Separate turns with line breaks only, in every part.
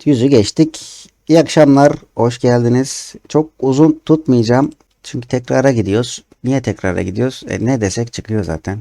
Evet yüzü geçtik. İyi akşamlar. Hoş geldiniz. Çok uzun tutmayacağım. Çünkü tekrara gidiyoruz. Niye tekrara gidiyoruz? E, ne desek çıkıyor zaten.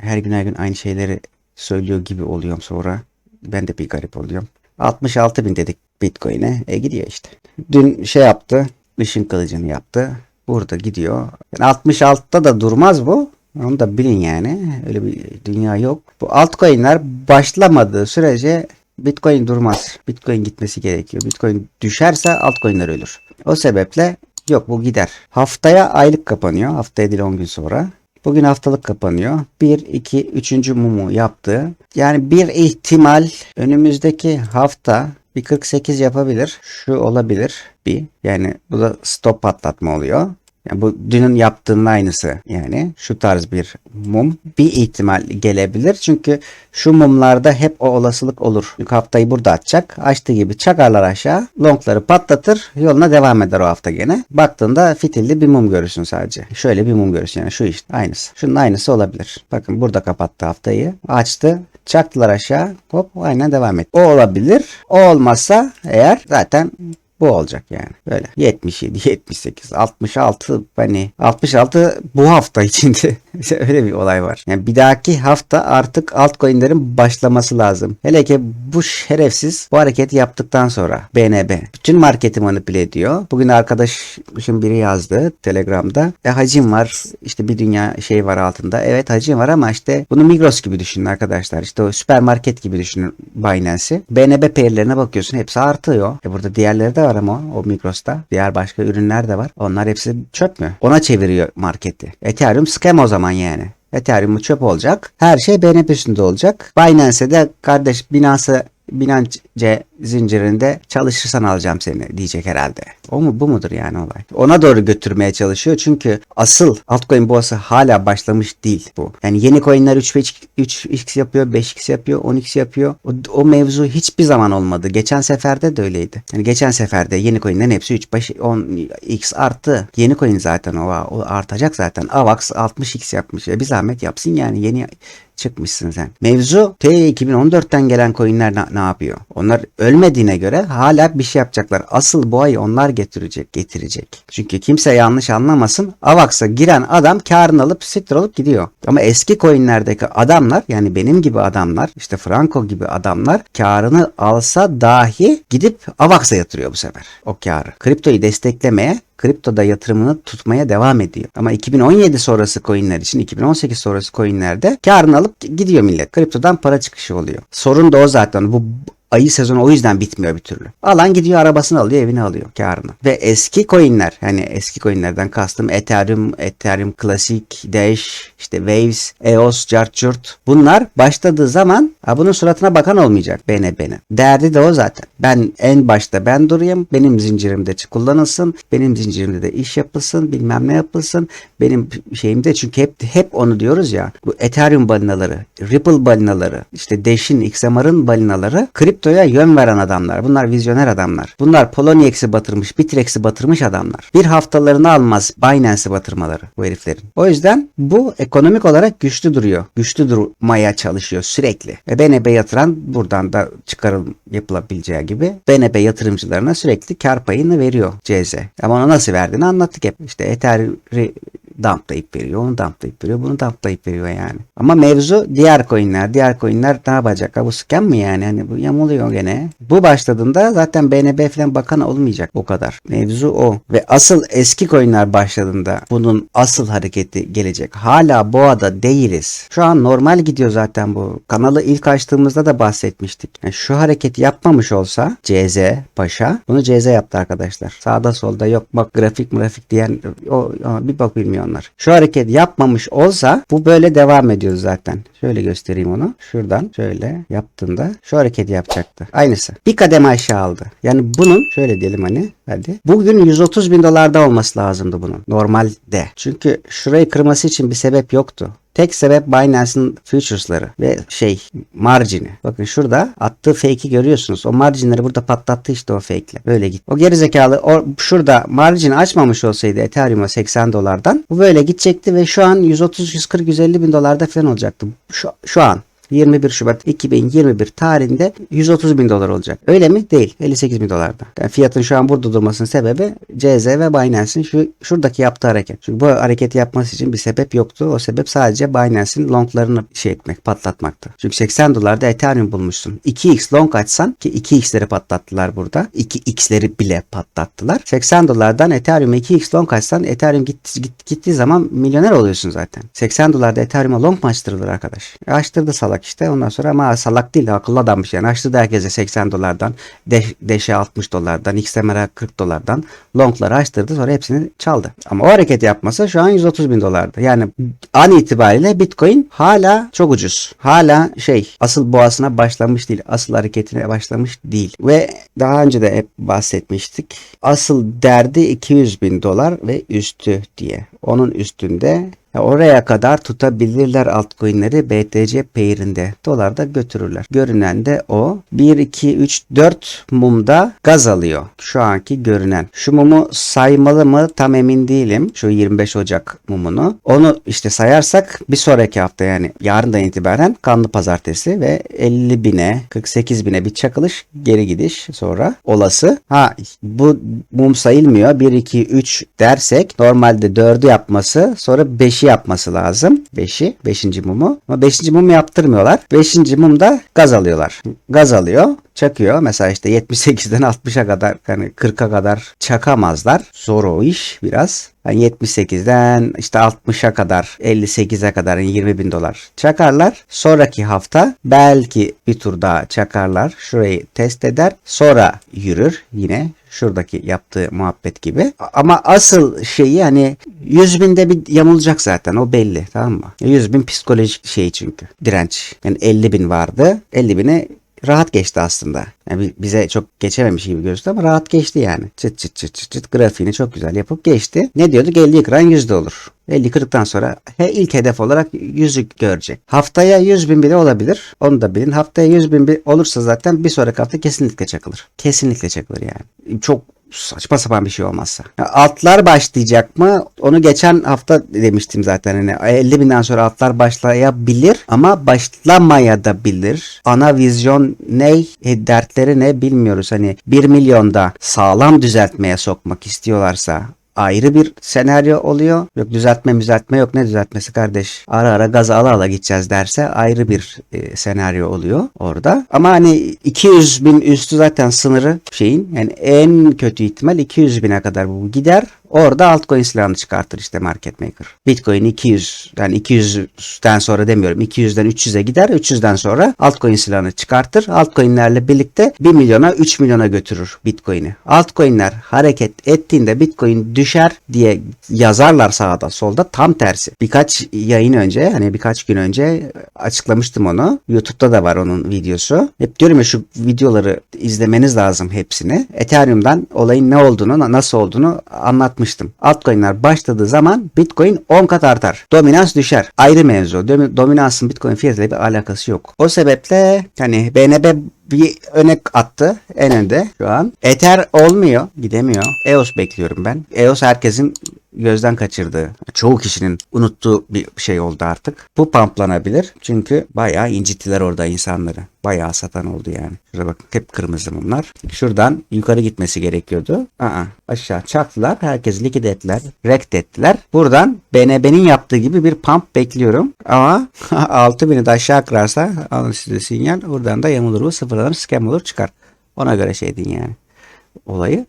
Her gün her gün aynı şeyleri söylüyor gibi oluyorum sonra. Ben de bir garip oluyorum. 66 bin dedik Bitcoin'e. E gidiyor işte. Dün şey yaptı. Işın kılıcını yaptı. Burada gidiyor. Yani 66'da da durmaz bu. Onu da bilin yani. Öyle bir dünya yok. Bu altcoin'ler başlamadığı sürece Bitcoin durmaz. Bitcoin gitmesi gerekiyor. Bitcoin düşerse altcoin'ler ölür. O sebeple yok bu gider. Haftaya aylık kapanıyor. Haftaya değil 10 gün sonra. Bugün haftalık kapanıyor. 1, 2, 3. mumu yaptı. Yani bir ihtimal önümüzdeki hafta bir 48 yapabilir. Şu olabilir. Bir. Yani bu da stop patlatma oluyor. Yani bu dünün yaptığının aynısı yani şu tarz bir mum bir ihtimal gelebilir çünkü şu mumlarda hep o olasılık olur. Çünkü haftayı burada açacak. Açtığı gibi çakarlar aşağı. Longları patlatır. Yoluna devam eder o hafta gene. Baktığında fitilli bir mum görürsün sadece. Şöyle bir mum görürsün yani şu işte aynısı. Şunun aynısı olabilir. Bakın burada kapattı haftayı. Açtı. Çaktılar aşağı. Hop aynen devam et. O olabilir. O olmazsa eğer zaten bu olacak yani. Böyle 77, 78, 66 hani 66 bu hafta içinde. Öyle bir olay var. Yani bir dahaki hafta artık altcoin'lerin başlaması lazım. Hele ki bu şerefsiz bu hareketi yaptıktan sonra BNB bütün marketi manipüle ediyor. Bugün arkadaşım biri yazdı Telegram'da. E hacim var. işte bir dünya şey var altında. Evet hacim var ama işte bunu Migros gibi düşünün arkadaşlar. İşte o süpermarket gibi düşünün Binance'i. BNB pair'lerine bakıyorsun hepsi artıyor. E burada diğerleri de var ama o Migros'ta. Diğer başka ürünler de var. Onlar hepsi çöp mü? Ona çeviriyor marketi. Ethereum scam o zaman yani. Ethereum çöp olacak. Her şey BNB üstünde olacak. Binance'e de kardeş Binance'e Binance zincirinde çalışırsan alacağım seni diyecek herhalde. O mu bu mudur yani olay? Ona doğru götürmeye çalışıyor çünkü asıl altcoin boğası hala başlamış değil bu. Yani yeni coinler 3 3x yapıyor, 5x yapıyor, 10x yapıyor. O, o mevzu hiçbir zaman olmadı. Geçen seferde de öyleydi. Yani geçen seferde yeni coinlerin hepsi 3 5 10x arttı. Yeni coin zaten o, o artacak zaten. AVAX 60x yapmış. E bir zahmet yapsın yani yeni çıkmışsın sen. Mevzu TL 2014'ten gelen coinler ne, ne yapıyor? Onlar ölmediğine göre hala bir şey yapacaklar. Asıl bu ayı onlar getirecek, getirecek. Çünkü kimse yanlış anlamasın. Avax'a giren adam karını alıp siktir olup gidiyor. Ama eski coinlerdeki adamlar yani benim gibi adamlar işte Franco gibi adamlar karını alsa dahi gidip Avax'a yatırıyor bu sefer o karı. Kriptoyu desteklemeye kriptoda yatırımını tutmaya devam ediyor. Ama 2017 sonrası coinler için 2018 sonrası coinlerde karını alıp gidiyor millet. Kriptodan para çıkışı oluyor. Sorun da o zaten. Bu ayı sezonu o yüzden bitmiyor bir türlü. Alan gidiyor arabasını alıyor evini alıyor karını. Ve eski coinler hani eski coinlerden kastım Ethereum, Ethereum Classic, Dash, işte Waves, EOS, Charchurt bunlar başladığı zaman ha bunun suratına bakan olmayacak BNB'nin. Derdi de o zaten. Ben en başta ben durayım benim zincirimde kullanılsın benim zincirimde de iş yapılsın bilmem ne yapılsın benim şeyimde çünkü hep hep onu diyoruz ya bu Ethereum balinaları, Ripple balinaları, işte Dash'in, XMR'ın balinaları kriptoya yön veren adamlar. Bunlar vizyoner adamlar. Bunlar Polonieks'i batırmış, Bitrex'i batırmış adamlar. Bir haftalarını almaz Binance'i batırmaları bu heriflerin. O yüzden bu ekonomik olarak güçlü duruyor. Güçlü durmaya çalışıyor sürekli. Ve BNB yatıran buradan da çıkarım yapılabileceği gibi BNB yatırımcılarına sürekli kar payını veriyor CZ. Ama ona nasıl verdiğini anlattık hep. İşte Ether dumplayıp veriyor, onu dumplayıp veriyor, bunu dumplayıp veriyor yani. Ama mevzu diğer coinler, diğer coinler ne yapacak? Ha, bu scam mi yani? Hani bu yamuluyor gene. Bu başladığında zaten BNB falan bakan olmayacak o kadar. Mevzu o. Ve asıl eski coinler başladığında bunun asıl hareketi gelecek. Hala boğada değiliz. Şu an normal gidiyor zaten bu. Kanalı ilk açtığımızda da bahsetmiştik. Yani şu hareketi yapmamış olsa CZ Paşa bunu CZ yaptı arkadaşlar. Sağda solda yok bak grafik grafik diyen o, o bir bak bilmiyor onlar. Şu hareket yapmamış olsa bu böyle devam ediyor zaten. Şöyle göstereyim onu. Şuradan şöyle yaptığında şu hareketi yapacaktı. Aynısı. Bir kademe aşağı aldı. Yani bunun şöyle diyelim hani hadi. Bugün 130 bin dolarda olması lazımdı bunun. Normalde. Çünkü şurayı kırması için bir sebep yoktu. Tek sebep Binance'ın futures'ları ve şey margini. Bakın şurada attığı fake'i görüyorsunuz. O marginleri burada patlattı işte o fake'le. Böyle git. O gerizekalı o, şurada margini açmamış olsaydı Ethereum'a 80 dolardan bu böyle gidecekti ve şu an 130, 140, 150 bin dolarda falan olacaktı. Şu, şu an. 21 Şubat 2021 tarihinde 130 bin dolar olacak. Öyle mi? Değil. 58 bin dolarda. Yani fiyatın şu an burada durmasının sebebi CZ ve Binance'in şu şuradaki yaptığı hareket. Çünkü bu hareketi yapması için bir sebep yoktu. O sebep sadece Binance'in longlarını şey etmek, patlatmaktı. Çünkü 80 dolarda Ethereum bulmuşsun. 2x long açsan ki 2x'leri patlattılar burada. 2x'leri bile patlattılar. 80 dolardan Ethereum'a 2x long açsan Ethereum gitti, git, gittiği zaman milyoner oluyorsun zaten. 80 dolarda Ethereum'a long mu açtırılır arkadaş? Açtırdı salak işte. Ondan sonra ama salak değil de akıllı adammış yani. Açtırdı herkese 80 dolardan. Dash, Dash'e 60 dolardan. XMR'e 40 dolardan. Longları açtırdı sonra hepsini çaldı. Ama o hareketi yapmasa şu an 130 bin dolardı. Yani an itibariyle Bitcoin hala çok ucuz. Hala şey asıl boğasına başlamış değil. Asıl hareketine başlamış değil. Ve daha önce de hep bahsetmiştik. Asıl derdi 200 bin dolar ve üstü diye. Onun üstünde ya oraya kadar tutabilirler altcoin'leri BTC pair'inde. Dolarda götürürler. Görünen de o. 1, 2, 3, 4 mumda gaz alıyor. Şu anki görünen. Şu mumu saymalı mı tam emin değilim. Şu 25 Ocak mumunu. Onu işte sayarsak bir sonraki hafta yani yarından itibaren kanlı pazartesi ve 50 bine 48 bine bir çakılış geri gidiş sonra olası. Ha bu mum sayılmıyor. 1, 2, 3 dersek normalde 4'ü yapması sonra 5'i yapması lazım. 5'i 5. mumu. Ama 5. mumu yaptırmıyorlar. 5. mumda gaz alıyorlar. Gaz alıyor çakıyor. Mesela işte 78'den 60'a kadar yani 40'a kadar çakamazlar. Zor o iş biraz. Yani 78'den işte 60'a kadar 58'e kadar yani 20 bin dolar çakarlar. Sonraki hafta belki bir tur daha çakarlar. Şurayı test eder. Sonra yürür yine şuradaki yaptığı muhabbet gibi. Ama asıl şeyi hani 100 binde bir yamulacak zaten o belli tamam mı? 100 bin psikolojik şey çünkü direnç. Yani 50 bin vardı 50 bine rahat geçti aslında. Yani bize çok geçememiş gibi gözüktü ama rahat geçti yani. Çıt çıt çıt çıt çıt grafiğini çok güzel yapıp geçti. Ne diyorduk? 50 kıran yüzde olur. 50 kırıktan sonra he, ilk hedef olarak yüzü görecek. Haftaya 100 bin bile olabilir. Onu da bilin. Haftaya 100 bin olursa zaten bir sonraki hafta kesinlikle çakılır. Kesinlikle çakılır yani. Çok saçma sapan bir şey olmazsa. Altlar başlayacak mı? Onu geçen hafta demiştim zaten. Hani 50 binden sonra altlar başlayabilir ama başlamaya da bilir. Ana vizyon ne? E, dertleri ne bilmiyoruz. Hani 1 milyonda sağlam düzeltmeye sokmak istiyorlarsa ayrı bir senaryo oluyor. Yok düzeltme düzeltme yok ne düzeltmesi kardeş. Ara ara gaz ala ala gideceğiz derse ayrı bir e, senaryo oluyor orada. Ama hani 200 bin üstü zaten sınırı şeyin yani en kötü ihtimal 200 bine kadar bu gider. Orada altcoin silahını çıkartır işte market maker. Bitcoin 200 yani 200'den sonra demiyorum 200'den 300'e gider. 300'den sonra altcoin silahını çıkartır. Altcoin'lerle birlikte 1 milyona 3 milyona götürür Bitcoin'i. Altcoin'ler hareket ettiğinde Bitcoin düşer diye yazarlar sağda solda tam tersi. Birkaç yayın önce hani birkaç gün önce açıklamıştım onu. YouTube'da da var onun videosu. Hep diyorum ya şu videoları izlemeniz lazım hepsini. Ethereum'dan olayın ne olduğunu nasıl olduğunu anlatmıştım. Altcoin'ler başladığı zaman Bitcoin 10 kat artar. Dominans düşer. Ayrı mevzu. Dom- Dominansın Bitcoin fiyatıyla bir alakası yok. O sebeple hani BNB bir öne attı en önde şu an. Ether olmuyor. Gidemiyor. EOS bekliyorum ben. EOS herkesin gözden kaçırdığı, çoğu kişinin unuttuğu bir şey oldu artık. Bu pamplanabilir. Çünkü bayağı incittiler orada insanları. Bayağı satan oldu yani. Şurada bak hep kırmızı mumlar. Şuradan yukarı gitmesi gerekiyordu. Aa, aşağı çaktılar. Herkes likit ettiler. Rekt ettiler. Buradan BNB'nin yaptığı gibi bir pump bekliyorum. Ama 6000'i de aşağı kırarsa alın size sinyal. Buradan da yamulur bu adam scam olur çıkar. Ona göre şey edin yani. Olayı.